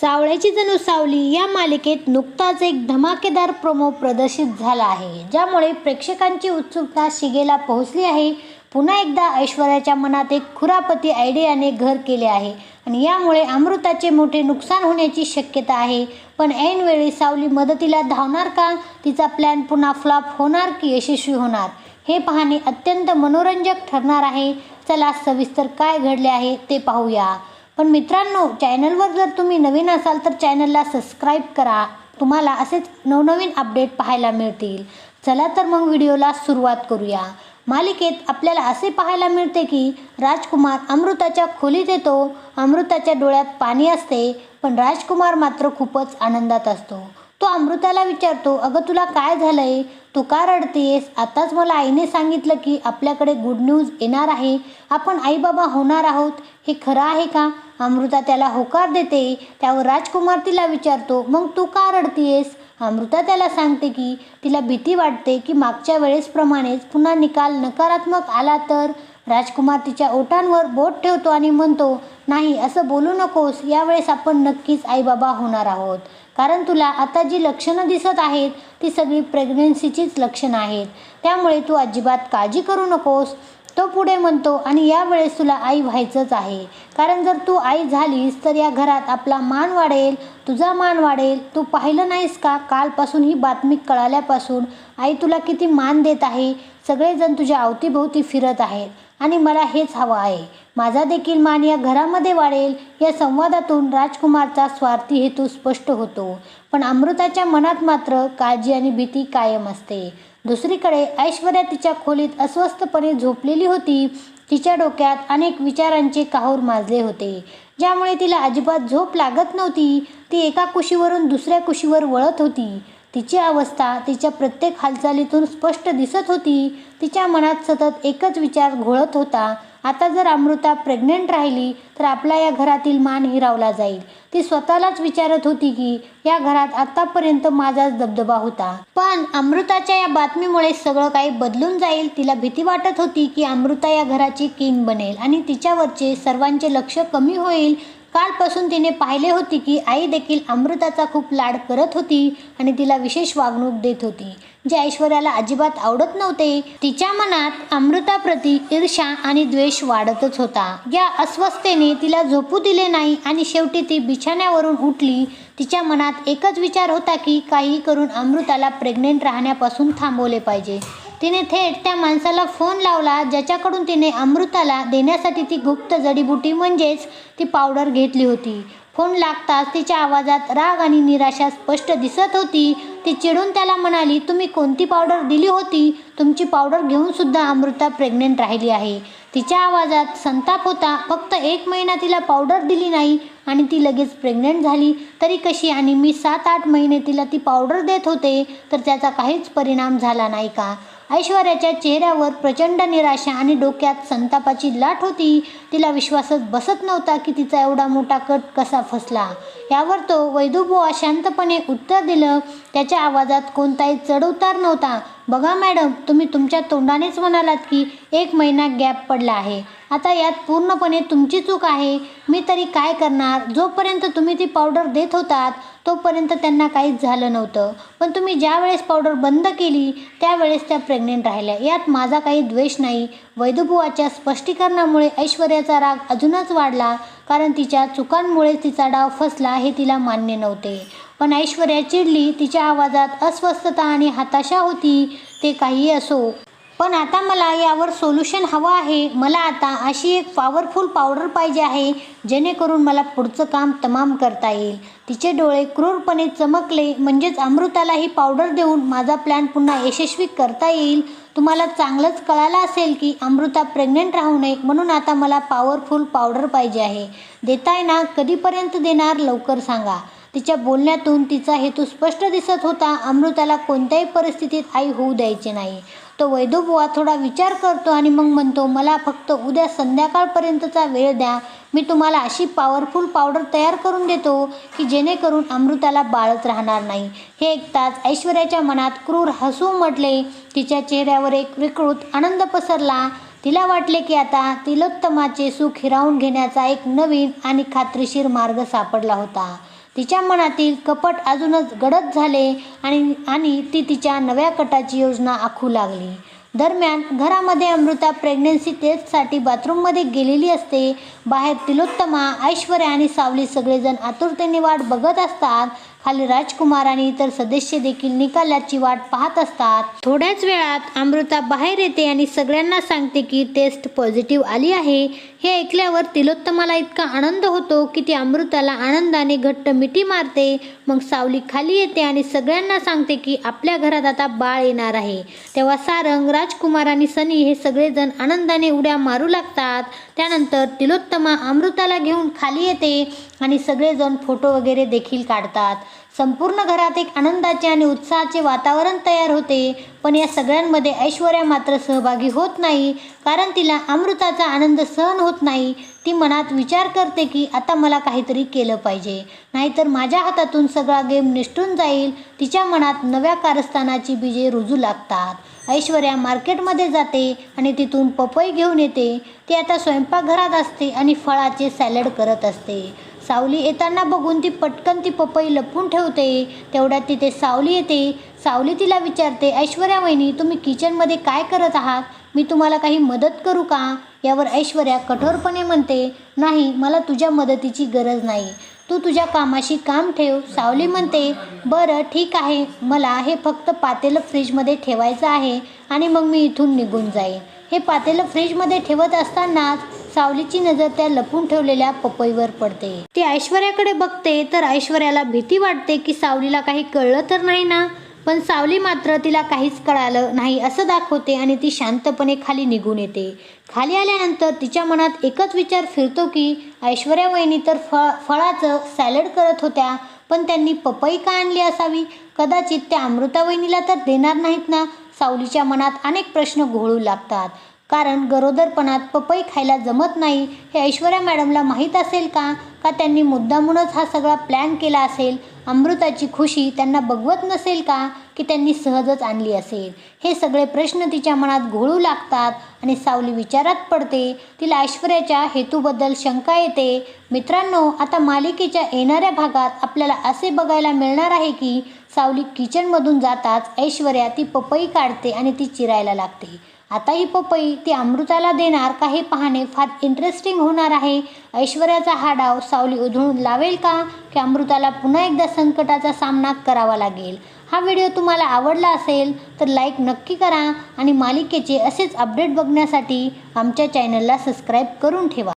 सावळ्याची जणू सावली या मालिकेत नुकताच एक धमाकेदार प्रोमो प्रदर्शित झाला आहे ज्यामुळे प्रेक्षकांची उत्सुकता शिगेला पोहोचली आहे. पुन्हा एकदा ऐश्वर्याच्या मनात एक खुरापती आयडियाने घर केले आहे आणि यामुळे अमृताचे मोठे नुकसान होण्याची शक्यता आहे. पण ऐनवेळी सावली मदतीला धावणार का? तिचा प्लॅन पुन्हा फ्लॉप होणार की यशस्वी होणार? हे पाहणे अत्यंत मनोरंजक ठरणार आहे. चला सविस्तर काय घडले आहे ते पाहूया. पण मित्रांनो चॅनलवर जर तुम्ही नवीन असाल तर चॅनलला सबस्क्राईब करा. तुम्हाला असेच नवनवीन अपडेट पाहायला मिळतील. चला तर मग व्हिडिओला सुरुवात करूया. मालिकेत आपल्याला असे पाहायला मिळते की राजकुमार अमृताच्या खोलीत येतो. अमृताच्या डोळ्यात पाणी असते पण राजकुमार मात्र खूपच आनंदात असतो. तो अमृताला विचारतो अगं तुला काय झालंय? तू का रडतेस? आताच मला आईने सांगितलं की आपल्याकडे गुड न्यूज येणार आहे. आपण आई बाबा होणार आहोत. हे खरं आहे का? अमृता त्याला होकार देते त्यावर राजकुमार तिला विचारतो मग तू का रडतीयेस? अमृता त्याला सांगते की तिला भीती वाटते की मागच्या वेळेसप्रमाणेच पुन्हा निकाल नकारात्मक आला तर? राजकुमार तिच्या ओठांवर बोट ठेवतो आणि म्हणतो नाही असं बोलू नकोस यावेळेस आपण नक्कीच आईबाबा होणार आहोत. कारण तुला आता जी लक्षणं दिसत आहेत ती सगळी प्रेग्नन्सीचीच लक्षणं आहेत. त्यामुळे तू अजिबात काळजी करू नकोस. तो पुढे म्हणतो आणि यावेळेस तुला आई व्हायचंच आहे. कारण जर तू आई झालीस तर या घरात आपला मान वाढेल तुझा मान वाढेल. तू पाहिलं नाहीस का? कालपासून ही बातमी कळाल्यापासून आई तुला किती मान देत आहे? सगळेजण तुझ्या अवतीभोवती फिरत आहेत. आणि मला हेच हवं आहे. माझा देखील मान या घरामध्ये वाढेल. या संवादातून राजकुमारचा स्वार्थी हेतू स्पष्ट होतो. पण अमृताच्या मनात मात्र काळजी आणि भीती कायम असते. दुसरीकडे ऐश्वर्या तिच्या खोलीत अस्वस्थपणे झोपलेली होती. तिच्या डोक्यात अनेक विचारांचे काहूर माजले होते. ज्यामुळे तिला अजिबात झोप लागत नव्हती. ती एका कुशीवरून दुसऱ्या कुशीवर वळत होती. तिची अवस्था तिच्या प्रत्येक हालचालीतून स्पष्ट दिसत होती. तिच्या मनात सतत एकच विचार घोळत होता. आता जर अमृता प्रेग्नेंट राहिली तर आपला या घरातील मान हिरावला जाईल. ती स्वतःलाच विचारत होती की या घरात आतापर्यंत माझाच दबदबा होता. पण अमृताच्या या बातमीमुळे सगळं काही बदलून जाईल तिला भीती वाटत होती की अमृता या घराची किंग बनेल आणि तिच्यावरचे सर्वांचे लक्ष कमी होईल कालपासून तिने पाहिले होते की आई देखील अमृताचा खूप लाड करत होती आणि तिला विशेष वागणूक देत होती. जे ऐश्वर्याला अजिबात आवडत नव्हते तिच्या मनात अमृताप्रती ईर्षा आणि द्वेष वाढतच होता. या अस्वस्थतेने तिला झोपू दिले नाही आणि शेवटी ती बिछाण्यावरून उठली. तिच्या मनात एकच विचार होता की काही करून अमृताला प्रेग्नेंट राहण्यापासून थांबवले पाहिजे. तिने थेट त्या माणसाला फोन लावला ज्याच्याकडून तिने अमृताला देण्यासाठी ती गुप्त जडीबुटी म्हणजेच ती पावडर घेतली होती. फोन लागताच तिच्या आवाजात राग आणि निराशा स्पष्ट दिसत होती. ती चिडून त्याला म्हणाली तुम्ही कोणती पावडर दिली होती? तुमची पावडर घेऊन सुद्धा अमृता प्रेग्नेंट राहिली आहे. तिच्या आवाजात संताप होता. फक्त एक महिना तिला पावडर दिली नाही आणि ती लगेच प्रेग्नेंट झाली. तरी कशी आणि मी सात आठ महिने तिला ती पावडर देत होते तर त्याचा काहीच परिणाम झाला नाही का? ऐश्वर्याच्या चेहऱ्यावर प्रचंड निराशा आणि डोक्यात संतापाची लाट होती. तिला विश्वासच बसत नव्हता की तिचा एवढा मोठा कट कसा फसला. यावर तो वैदुबुवा शांतपणे उत्तर दिलं. त्याच्या आवाजात कोणताही चढउतार नव्हता. बघा मॅडम तुम्ही तुमच्या तोंडानेच म्हणालात की एक महिना गॅप पडला आहे. आता यात पूर्णपणे तुमची चूक आहे. मी तरी काय करणार? जोपर्यंत तुम्ही ती पावडर देत होतात तोपर्यंत त्यांना काहीच झालं नव्हतं. पण तुम्ही ज्या वेळेस पावडर बंद केली त्यावेळेस त्या प्रेग्नेंट राहिल्या. यात माझा काही द्वेष नाही. वैदुबुवाच्या स्पष्टीकरणामुळे ऐश्वर्याचा राग अजूनच वाढला कारण तिच्या चुकांमुळे तिचा डाव फसला हे तिला मान्य नव्हते. पण ऐश्वर्या चिडली तिच्या आवाजात अस्वस्थता आणि हताशा होती ते काहीही असो. पण आता मला यावर सोल्युशन हवं आहे. मला आता अशी एक पॉवरफुल पावडर पाहिजे आहे जेणेकरून मला पुढचं काम तमाम करता येईल. तिचे डोळे क्रूरपणे चमकले म्हणजेच अमृताला ही पावडर देऊन माझा प्लॅन पुन्हा यशस्वी करता येईल. तुम्हाला चांगलंच कळालं असेल की अमृता प्रेग्नेंट राहू नये म्हणून आता मला पॉवरफुल पावडर पाहिजे आहे. देताय ना कधीपर्यंत देणार लवकर सांगा. तिच्या बोलण्यातून तिचा हेतू स्पष्ट दिसत होता. अमृताला कोणत्याही परिस्थितीत आई होऊ द्यायची नाही. तो वैदोबुवा थोडा विचार करतो आणि मग म्हणतो मला फक्त उद्या संध्याकाळपर्यंतचा वेळ द्या. मी तुम्हाला अशी पॉवरफुल पावडर तयार करून देतो की जेणेकरून अमृताला बाळच राहणार नाही. हे ऐकताच ऐश्वर्याच्या मनात क्रूर हसू म्हटले. तिच्या चेहऱ्यावर एक विकृत आनंद पसरला. तिला वाटले की आता तिलोत्तमाचे सुख हिरावून घेण्याचा एक नवीन आणि खात्रीशीर मार्ग सापडला होता. तिच्या मनातील कपट अजूनच गडद झाले आणि आणि ती तिच्या नव्या कटाची योजना आखू लागली. दरम्यान घरामध्ये अमृता प्रेग्नन्सी टेस्टसाठी बाथरूममध्ये गेलेली असते. बाहेर तिलोत्तमा ऐश्वर्या आणि सावली सगळेजण आतुरतेने वाट बघत असतात. खाली राजकुमार आणि इतर सदस्य देखील निकालाची वाट पाहत असतात. थोड्याच वेळात अमृता बाहेर येते आणि सगळ्यांना सांगते की टेस्ट पॉझिटिव्ह आली आहे. हे ऐकल्यावर तिलोत्तमाला इतका आनंद होतो की ती अमृताला आनंदाने घट्ट मिठी मारते. मग सावली खाली येते आणि सगळ्यांना सांगते की आपल्या घरात आता बाळ येणार आहे. तेव्हा सारंग राजकुमार आणि सनी हे सगळेजण आनंदाने उड्या मारू लागतात. त्यानंतर तिलोत्तमा अमृताला घेऊन खाली येते आणि सगळेजण फोटो वगैरे देखील काढतात. संपूर्ण घरात एक आनंदाचे आणि उत्साहाचे वातावरण तयार होते पण या सगळ्यांमध्ये ऐश्वर्या मात्र सहभागी होत नाही कारण तिला अमृताचा आनंद सहन होत नाही. ती मनात विचार करते की आता मला काहीतरी केलं पाहिजे. नाहीतर माझ्या हातातून सगळा गेम निष्ठून जाईल. तिच्या मनात नव्या कारस्थानाची बीजे रुजू लागतात. ऐश्वर्या मार्केटमध्ये जाते आणि तिथून पपई घेऊन येते. ती आता स्वयंपाकघरात असते आणि फळाचे सॅलड करत असते. सावली येताना बघून ती पटकन ती पपई लपून ठेवते. तेवढ्यात तिथे सावली येते. सावली तिला विचारते ऐश्वर्या वहिनी तुम्ही किचनमध्ये काय करत आहात? मी तुम्हाला काही मदत करू का? यावर ऐश्वर्या कठोरपणे म्हणते नाही मला तुझ्या मदतीची गरज नाही. तू तुझ्या कामाशी काम ठेव. सावली म्हणते बरं ठीक आहे. मला हे फक्त पातेलं फ्रीजमध्ये ठेवायचं आहे आणि मग मी इथून निघून जाईन. हे पातेलं फ्रीजमध्ये ठेवत असतानाच सावलीची नजर त्या लपून ठेवलेल्या पपईवर पडते. ती ऐश्वर्याकडे बघते तर ऐश्वर्याला भीती वाटते की सावलीला काही कळलं तर नाही ना? पण सावली मात्र तिला काहीच कळालं नाही असं दाखवते आणि ती शांतपणे खाली निघून येते. खाली आल्यानंतर तिच्या मनात एकच विचार फिरतो की ऐश्वर्या वहिनी तर फळ फळाचं सॅलड करत होत्या पण त्यांनी पपई का आणली असावी? कदाचित त्या अमृता वहिनीला तर देणार नाहीत ना? सावलीच्या मनात अनेक प्रश्न घोळू लागतात. कारण गरोदरपणात पपई खायला जमत नाही हे ऐश्वर्या मॅडमला माहीत असेल का? का त्यांनी मुद्दामूनच हा सगळा प्लॅन केला असेल? अमृताची खुशी त्यांना बघवत नसेल का? की त्यांनी सहजच आणली असेल? हे सगळे प्रश्न तिच्या मनात घोळू लागतात आणि सावली विचारात पडते. तिला ऐश्वर्याच्या हेतूबद्दल शंका येते. मित्रांनो आता मालिकेच्या येणाऱ्या भागात आपल्याला असे बघायला मिळणार आहे की सावली किचनमधून जाताच ऐश्वर्या ती पपई काढते आणि ती चिरायला लागते. आता ही पपई ती अमृताला देणार का हे पाहणे फार इंटरेस्टिंग होणार आहे. ऐश्वर्याचा हा डाव सावली उधळून लावेल का? की अमृताला पुन्हा एकदा संकटाचा सामना करावा लागेल. हा व्हिडिओ तुम्हाला आवडला असेल तर लाईक नक्की करा आणि मालिकेचे असेच अपडेट बघण्यासाठी आमच्या चॅनलला सबस्क्राईब करून ठेवा.